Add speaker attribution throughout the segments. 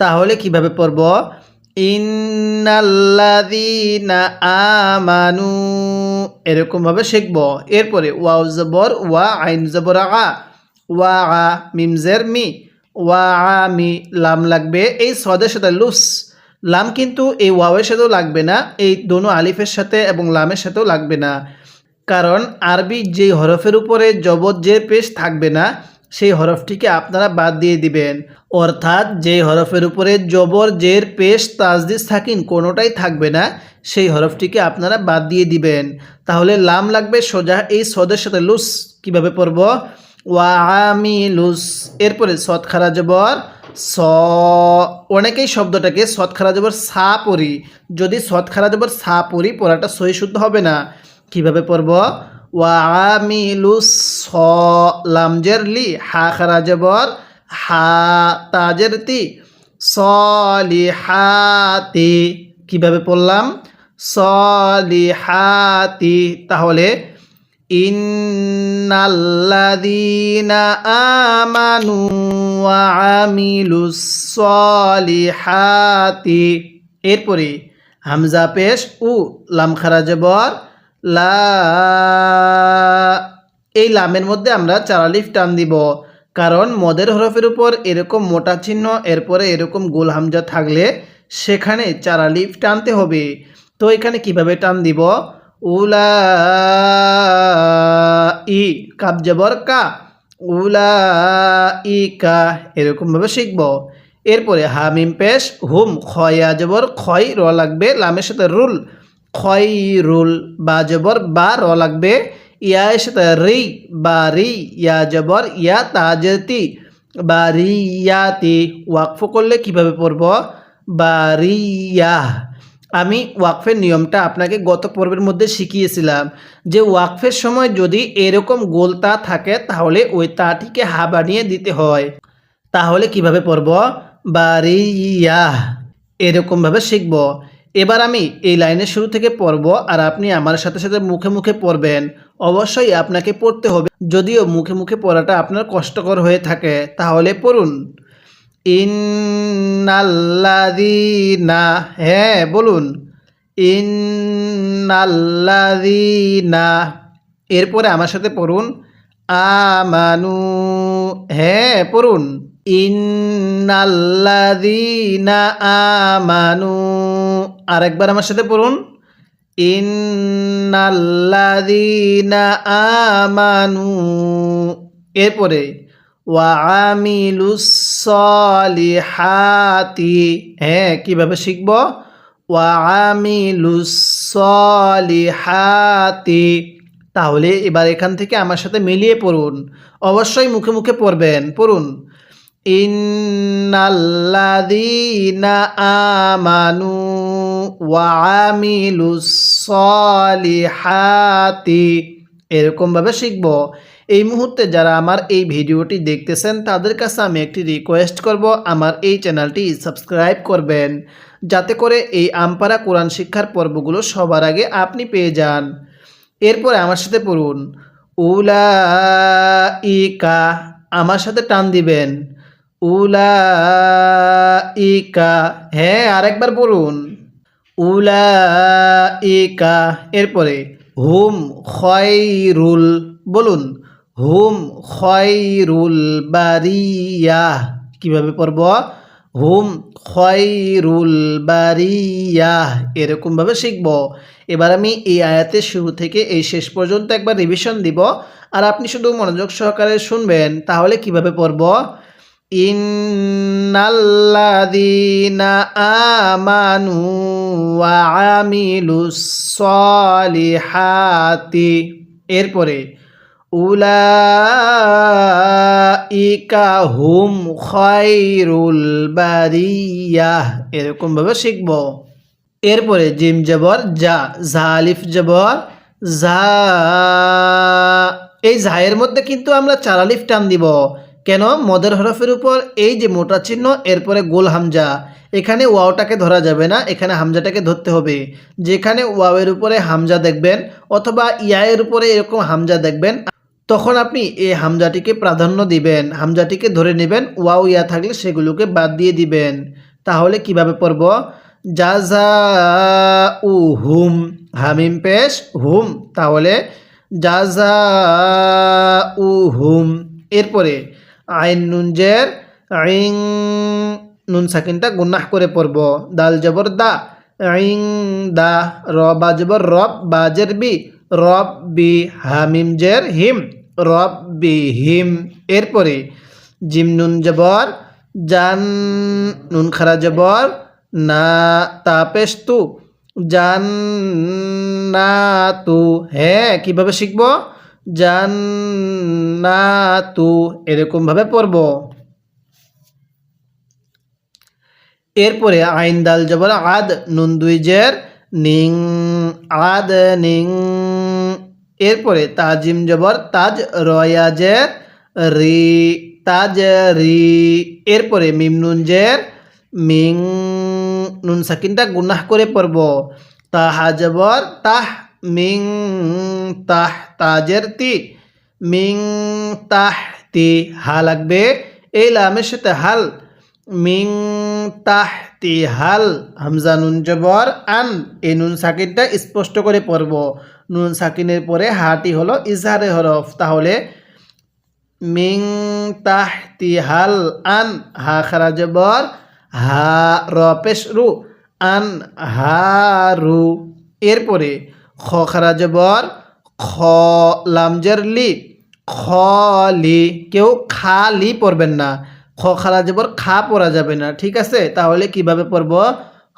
Speaker 1: তাহলে কীভাবে পড়ব? ইন্নাল্লাযীনা আমানু। এরকমভাবে শিখব। এরপরে ওয়াও জবর, ওয়া আইন জবর আ। ওয়া আ মিমজের মি। ওয়া আ, মি, লাম লাগবে। এই সদের সাথে লুস লাম কিন্তু এই ওয়াওয়ের সাথেও লাগবে না। এই দোনো আলিফের সাথে এবং লামের সাথেও লাগবে না। কারণ আরবি যেই হরফের উপরে জবর যে পেশ থাকবে না সেই হরফটিকে আপনারা বাদ দিয়ে দিবেন। অর্থাৎ যে হরফের উপরে জবর, জের, পেশ তাজদিস থাকিন কোনোটাই থাকবে না, সেই হরফটিকে আপনারা বাদ দিয়ে দিবেন। তাহলে লাম লাগবে সোজা এই সদের সাথে লুস কীভাবে পড়ব? ওয়া আমি লুস। এরপরে সৎ খারা, জবর, স। অনেকেই শব্দটাকে সৎ খারা, জবর, সা পড়ি। যদি সৎ খারা, জবর, সা পড়ি, পড়াটা সহি শুদ্ধ হবে না, কীভাবে পড়ব? ওয়া আমিলু স লামজের লি হা খারা জবর হা তাজের তি সলিহাতি, কীভাবে পড়লাম? সলিহাতি, তাহলে ইন্নাল্লাযীনা আমানু ওয়া আমিলুস সলিহাতি এরপরে হামজা পেশ উ লাম খারা জবর লা। এই লামের মধ্যে আমরা চারালিফ টান দিব, কারণ মদের হরফের উপর এরকম মোটা চিহ্ন, এরপরে এরকম গোল হামজা থাকলে সেখানে চারালিফ টানতে হবে। তো এখানে কীভাবে টান দিব? উলা ই কাপ জবর কা। উলা ই কা, এরকমভাবে শিখব। এরপরে হামিম পেশ, হুম, খয়া জবর খয়, র লাগবে, লামের সাথে রুল। খয় রুল বা জবর, বা র লাগবে, ইয়া সাথে রি, বা রি, ইয়া জবর, ইয়া তাজতি, বা রিয়াতি। ওয়াকফ করলে কীভাবে পড়ব? বা রিয়া। আমি ওয়াকফের নিয়মটা আপনাকে গত পর্বের মধ্যে শিখিয়েছিলাম যে ওয়াকফের সময় যদি এরকম গোল তা থাকে, তাহলে ওই তাটিকে হা বানিয়ে দিতে হয়। তাহলে কীভাবে পড়ব? বারিয়া এরকমভাবে শিখব। এবার আমি এই লাইনের শুরু থেকে পড়ব আর আপনি আমার সাথে সাথে মুখে মুখে পড়বেন। অবশ্যই আপনাকে পড়তে হবে। যদিও মুখে মুখে পড়াটা আপনার কষ্টকর হয়ে থাকে, তাহলে পড়ুন। ইন্নাল্লাযীনা হ্যাঁ বলুন। ইন্নাল্লাযীনা, এরপরে আমার সাথে পড়ুন। আমানু হ্যাঁ পড়ুন। ইন্নাল্লাযীনা আমানু। আরেকবার আমার সাথে পড়ুন। ইন্নাল্লাযীনা আমানু, এরপরে, ওয়া আমিলুস সলিহাতি হ্যাঁ কীভাবে শিখব? ওয়া আমিলুস সলিহাতি, তাহলে এবার এখান থেকে আমার সাথে মিলিয়ে পড়ুন। অবশ্যই মুখে মুখে পড়বেন। পড়ুন। ইন্নাল্লাযীনা আমানু ওয়া আমিলুস সলিহাতি এরকমভাবে শিখব। এই মুহূর্তে যারা আমার এই ভিডিওটি দেখতেছেন, তাদের কাছে আমি একটি রিকোয়েস্ট করব, আমার এই চ্যানেলটি সাবস্ক্রাইব করবেন, যাতে করে এই আমপারা কোরআন শিক্ষার পর্বগুলো সবার আগে আপনি পেয়ে যান। এরপরে আমার সাথে পড়ুন। উলা ইকা আমার সাথে টান দিবেন। উলা ইকা হ্যাঁ আরেকবার পড়ুন। উলা ইকা এরপরে হুম খয়রুল, বলুন, হুম খয়রুল বারিয়া, কীভাবে পড়ব? হুম খয়রুল বারিয়া, এরকমভাবে শিখব। এবার আমি এই আয়াতের শুরু থেকে এই শেষ পর্যন্ত একবার রিভিশন দিব। আর আপনি শুধু মনোযোগ সহকারে শুনবেন, তাহলে কীভাবে পড়ব? ইন্নাল্লাযীনা আমানু ওয়া আমিলুস সলিহাতি। এরপরে, উলাইকা হুম খয়রুল বারিয়াহ এরকমভাবে শিখব। এরপরে, জিম জবর যা জালিফ জবর যা এই জায়ের মধ্যে কিন্তু আমরা চারালিফ টান দিব। কেন? মদের হরফের উপর এই যে মোটা চিহ্ন, এরপরে গোল হামজা। এখানে ওয়াওটাকে ধরা যাবে না, এখানে হামজাটাকে ধরতে হবে। যেখানে ওয়াওয়ের উপরে হামজা দেখবেন অথবা ইয়ায়ের উপরে এরকম হামজা দেখবেন, তখন আপনি এই হামজাটিকে প্রাধান্য দিবেন। হামজাটিকে ধরে নেবেন, ওয়াও ইয়া থাকলে সেগুলোকে বাদ দিয়ে দিবেন। তাহলে কীভাবে পড়ব? জাজা উ হুম হামিম পেশ, হুম। তাহলে জাজা উ হুম এরপরে আইন নুনজের আইং নুন সাকিনটা গুন্নাহ করে পড়ব। দাল জবর দা, আইং দা, র বা জবর রব বাজের বি, রব বি হামিম জের হিম, রব বি হিম। এরপরে জিম নুন জবর, জান নুন খারা জবর, না তাপেশ তু জান না তু হ্যাঁ কীভাবে শিখব? জান না তু এরকমভাবে পড়ব। এরপরে আইন দাল জবর আদ, নুন দুই জের, নিং, আদ, নিং। এরপরে তাজিম জবর তাজ রয়াজের রি, তাজ, রি। এরপরে মিম নুন জের, মিং, নুন সাকিনটা গুনাহ করে পড়ব। তাহা জবর তাহ মিং তাহ তাজের তি মিং তাহ তি হা লাগবে, এই লামের সাথে হাল, মিং তাহ তি হাল, হামজা নুন জবর, আন, এই নুন সাকিনটা স্পষ্ট করে পড়ব। নুন সাকিনের পরে হাটি হলো ইজহারে হরফ, তাহলে মিং তাহ তি হাল, আন, হা খারা জবর, হা র পেশ রু, আন, হা রু, এরপরে খ খারা জবর খ লামজের লি, খ লি, কেউ খালি পড়বেন না। খ খারা জবর খা পড়া যাবে না, ঠিক আছে? তাহলে কীভাবে পড়ব?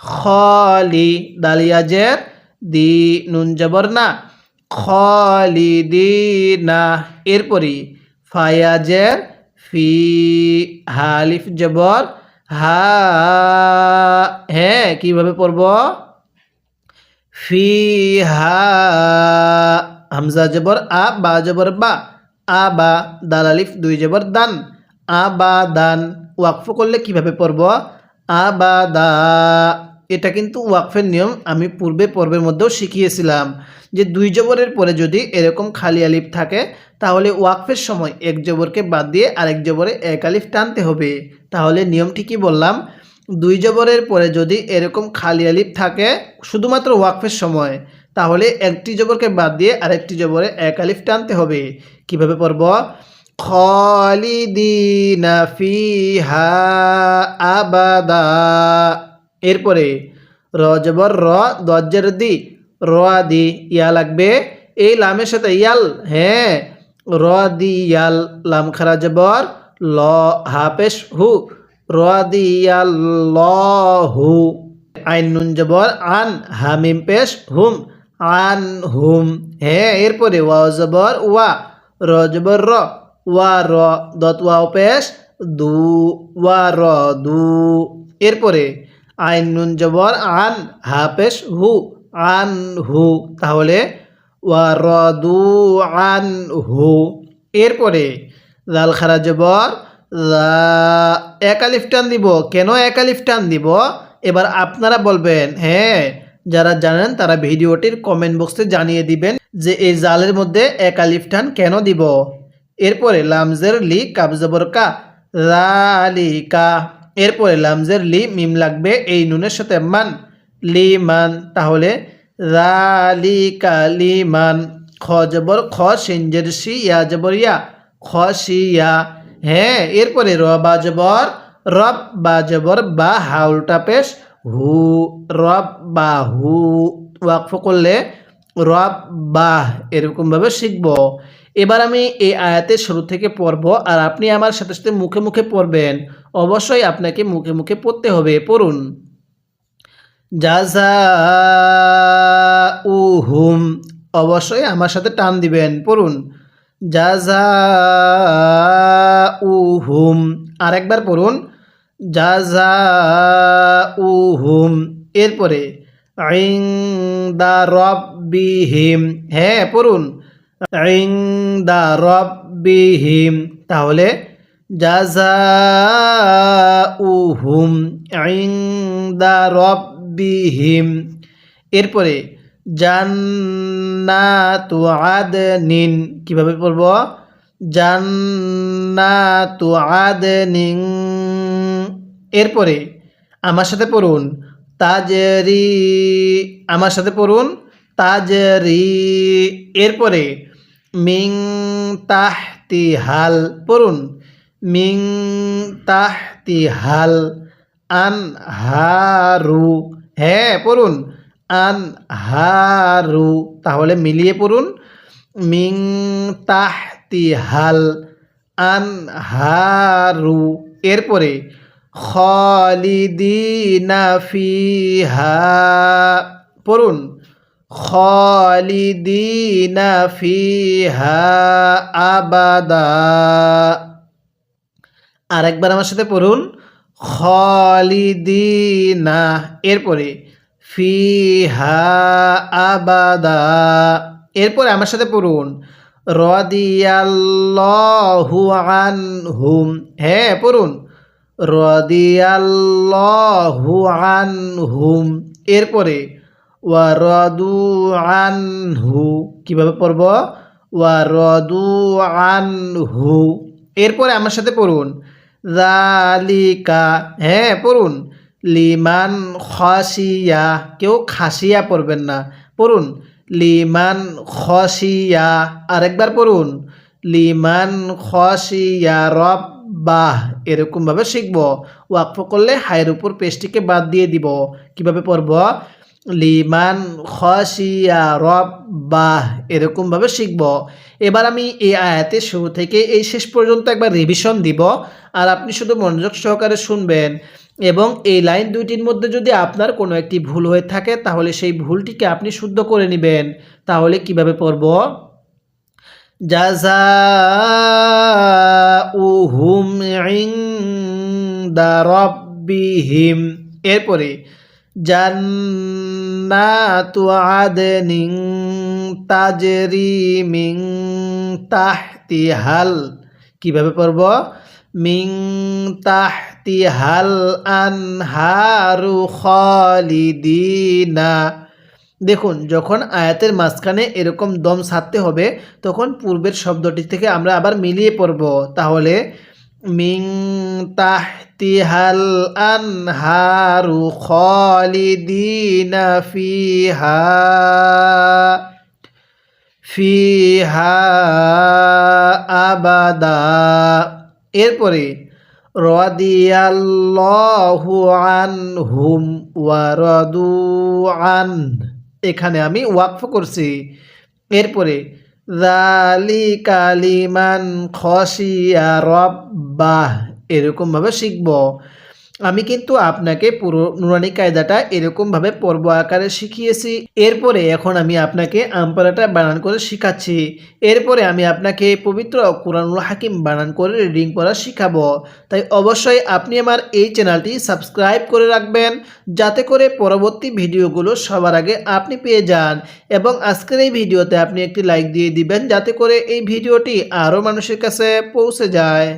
Speaker 1: খলি দালিয়াজের দি নুন জবর না। খলি দি না এরপরই ফায়াজের ফি হালিফ জবর হা হ্যাঁ কীভাবে পড়ব? ফি হা হামজা জবর আ, বা জবর বা, আ, বা, দাল আলিফ, দুই জবর দান। আ, বা, দান ওয়াকফ করলে কীভাবে পড়ব? আ, বা, দা, এটা কিন্তু ওয়াকফের নিয়ম আমি পূর্বে পর্বের মধ্যেও শিখিয়েছিলাম যে দুই জবরের পরে যদি এরকম খালি আলিফ থাকে, তাহলে ওয়াকফের সময় এক জবরকে বাদ দিয়ে আরেক জবরে এক আলিফ টানতে হবে। তাহলে নিয়মটি কি বললাম? দুই জবরের পরে যদি এরকম খালি আলিফ থাকে শুধুমাত্র ওয়াকফের সময়, তাহলে একটি জবরকে বাদ দিয়ে আরেকটি জবরে এক আলিফ টানতে হবে। কীভাবে পড়ব? খালিদিনা ফিহা আবাদা। এরপরে, র জবর র, দজ্জের দি র দি, ইয়া লাগবে। এই লামের সাথে ইয়াল হ্যাঁ র দি, ইয়াল, লাম খারা জবর, ল হাফেশ হু। র দি ল হু আইন নুন জবর আন হামিম পেশ হুম, আন হুম। হ্যাঁ এরপরে ওয়া জবর ওয়া, র জবর র, ওয়া র, দত ওয়াও পেশ, দু, ওয়া র, দু। এরপরে আইন নুন জবর আন হাফেশ হু, আন হু, তাহলে ওয়া র, দু, আন হু। এরপরে লাল খারা জবর এক আলিফ টান দিব। কেন এক আলিফ টান দিব? এবার আপনারা বলবেন হ্যাঁ যারা জানেন তারা ভিডিওটির কমেন্ট বক্সে জানিয়ে দিবেন যে এই জালের মধ্যে এক আলিফ টান কেন দিব। এরপরে লামজের লি কাবজবর কা, লালিকা। এরপরে লামজের লি, মিম লাগবে, এই নুনের সাথে মান লি মান তাহলে লালিকা লি মান খ জবর, খ সিনজের সি, ইয়া জবর ইয়া, খ সি, ইয়া। হ্যাঁ এরপরে র বা জবর, রব বা জবর বা হাউলটা পেশ, হু, রব বা হু ওয়াকফ করলে রব বাহ এরকমভাবে শিখব। এবার আমি এই আয়াতের শুরু থেকে পড়ব আর আপনি আমার সাথে সাথে মুখে মুখে পড়বেন। অবশ্যই আপনাকে মুখে মুখে পড়তে হবে, পড়ুন। জাজা উহুম অবশ্যই আমার সাথে টান দিবেন, পড়ুন। জাজা উহুম আরেকবার পড়ুন। জাজা উহুম এরপরে আইং দা রব্বিহিম। হ্যাঁ পড়ুন। আইং দা রব্বিহিম। তাহলে জাজা উহুম আইং দা রব্বিহিম। এরপরে জান্নাতু আদনিন, কীভাবে পড়ব জান্নাতু আদনিন। এরপরে আমার সাথে পড়ুন, তাজরি, আমার সাথে পড়ুন, তাজরি। এরপরে মিং তাহতি হাল পড়ুন, মিং তাহতি হাল আন হারু হ্যাঁ পড়ুন। আন হারু, তাহলে মিলিয়ে পড়ুন। মিং তাহতি হাল, আন হারু, এরপরে খালিদিনা ফিহা, পড়ুন। খালিদিনা ফিহা আবাদা। আরেকবার আমার সাথে পড়ুন। খালিদিনা, এরপরে ফিহা আবাদা। এরপরে আমার সাথে পড়ুন। রদিয়াল্লাহু আনহুম। হ্যাঁ পড়ুন। রদিয়াল্লাহু আনহুম। এরপরে, ওয়ারদু আনহু। কীভাবে পড়ব? ওয়ারদু আনহু। এরপরে আমার সাথে পড়ুন। জালিকা হ্যাঁ পড়ুন। লিমান খসিয়া, কেউ খাসিয়া পড়বেন না। পড়ুন, লিমান খসিয়া, আরেকবার পড়ুন, লিমান খসিয়া রব বাহ এরকমভাবে শিখব। ওয়াকফ করলে হায়ের উপর পেস্টিকে বাদ দিয়ে দিব। কীভাবে পড়ব? লিমান খসিয়া রব বাহ এরকমভাবে শিখব। এবার আমি এই আয়াতের শুরু থেকে এই শেষ পর্যন্ত একবার রিভিশন দিব। আর আপনি শুধু মনোযোগ সহকারে শুনবেন। এবং এই লাইন দুইটির মধ্যে যদি আপনার কোনো একটি ভুল হয়ে থাকে, তাহলে সেই ভুলটিকে আপনি শুদ্ধ করে নেবেন। তাহলে কীভাবে পড়ব? রাব্বিহিম। এরপরে, জান্নাতু তাজরি তাহতিহাল। কীভাবে পড়ব? মিং তাহতিহাল আনহারু খালিদিনা। দেখুন, যখন আয়াতের মাঝখানে এরকম দম সারতে হবে, তখন পূর্বের শব্দটি থেকে আমরা আবার মিলিয়ে পড়ব। তাহলে, মিং তাহতিহাল আনহারু খালিদিনা ফিহা ফিহা আবাদা। এরপরে, রদিয়াল্লাহু আনহুম ওয়ারদু আন, এখানে আমি ওয়াকফ করছি। এরপরে জালিকা লিমান খসিয়া রব্বাহ, এরকমভাবে শিখব। আমি কিন্তু আপনাকে পুরো নুরানি কায়দাটা এরকমভাবে পর্ব আকারে শিখিয়েছি। এরপরে এখন আমি আপনাকে আমপারাটা বানান করে শিখাচ্ছি। এরপরে আমি আপনাকে পবিত্র কোরআনুল হাকিম বানান করে রিডিং পড়া শিখাবো। তাই অবশ্যই আপনি আমার এই চ্যানেলটি সাবস্ক্রাইব করে রাখবেন, যাতে করে পরবর্তী ভিডিওগুলো সবার আগে আপনি পেয়ে যান এবং আজকের এই ভিডিওতে আপনি একটি লাইক দিয়ে দিবেন, যাতে করে এই ভিডিওটি আরও মানুষের কাছে পৌঁছে যায়।